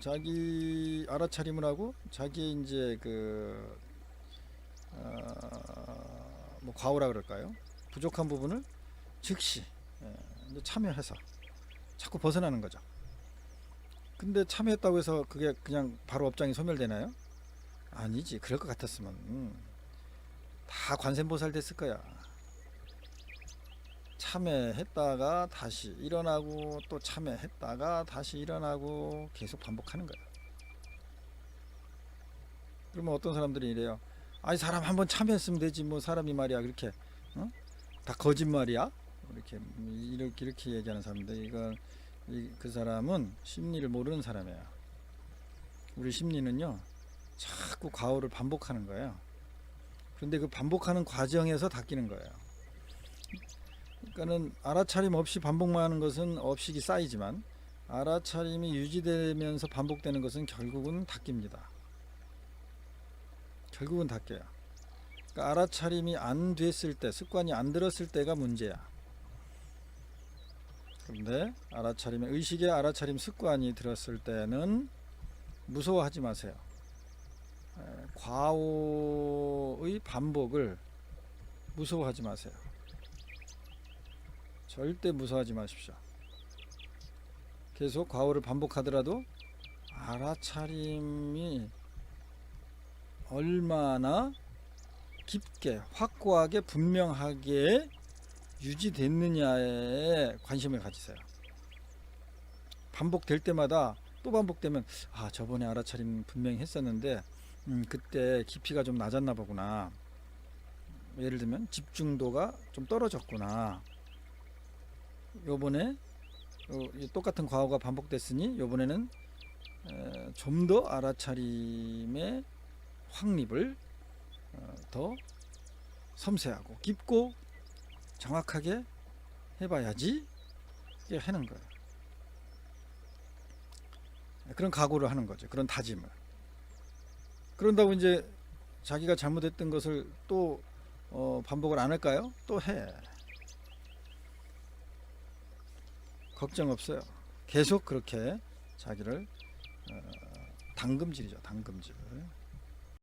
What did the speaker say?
자기 알아차림을 하고 자기 이제 그 어, 뭐 과오라 그럴까요? 부족한 부분을 즉시 예, 참여해서 자꾸 벗어나는 거죠. 근데 참여했다고 해서 그게 그냥 바로 업장이 소멸되나요? 아니지. 그럴 것 같았으면 음, 다 관세음보살 됐을 거야. 참여했다가 다시 일어나고 또 참여했다가 다시 일어나고 계속 반복하는 거야. 그러면 어떤 사람들이 이래요. 아니 사람 한 번 참여했으면 되지 뭐 사람이 말이야 그렇게 어? 다 거짓말이야 이렇게 이렇게 이렇게 얘기하는 사람인데 이건 이, 그 사람은 심리를 모르는 사람이에요. 우리 심리는요 자꾸 과오를 반복하는 거예요. 그런데 그 반복하는 과정에서 닦이는 거예요. 그러니까는 알아차림 없이 반복만 하는 것은 업식이 쌓이지만 알아차림이 유지되면서 반복되는 것은 결국은 닦입니다. 결국은 닦여요. 그러니까 알아차림이 안 됐을 때, 습관이 안 들었을 때가 문제야. 그런데 알아차림의 의식의 알아차림 습관이 들었을 때는 무서워하지 마세요. 에, 과오의 반복을 무서워하지 마세요. 절대 무서워하지 마십시오. 계속 과오를 반복하더라도 알아차림이 얼마나 깊게 확고하게 분명하게 유지됐느냐에 관심을 가지세요. 반복될 때마다 또 반복되면 아 저번에 알아차림 분명히 했었는데 음, 그때 깊이가 좀 낮았나 보구나. 예를 들면 집중도가 좀 떨어졌구나. 요번에 똑같은 과오가 반복됐으니 요번에는 좀 더 알아차림의 확립을 어, 더 섬세하고 깊고 정확하게 해봐야지 하는 거예요. 그런 각오를 하는 거죠. 그런 다짐을. 그런다고 이제 자기가 잘못했던 것을 또 어, 반복을 안 할까요? 또 해. 걱정 없어요. 계속 그렇게 자기를 어, 당금질이죠. 당금질.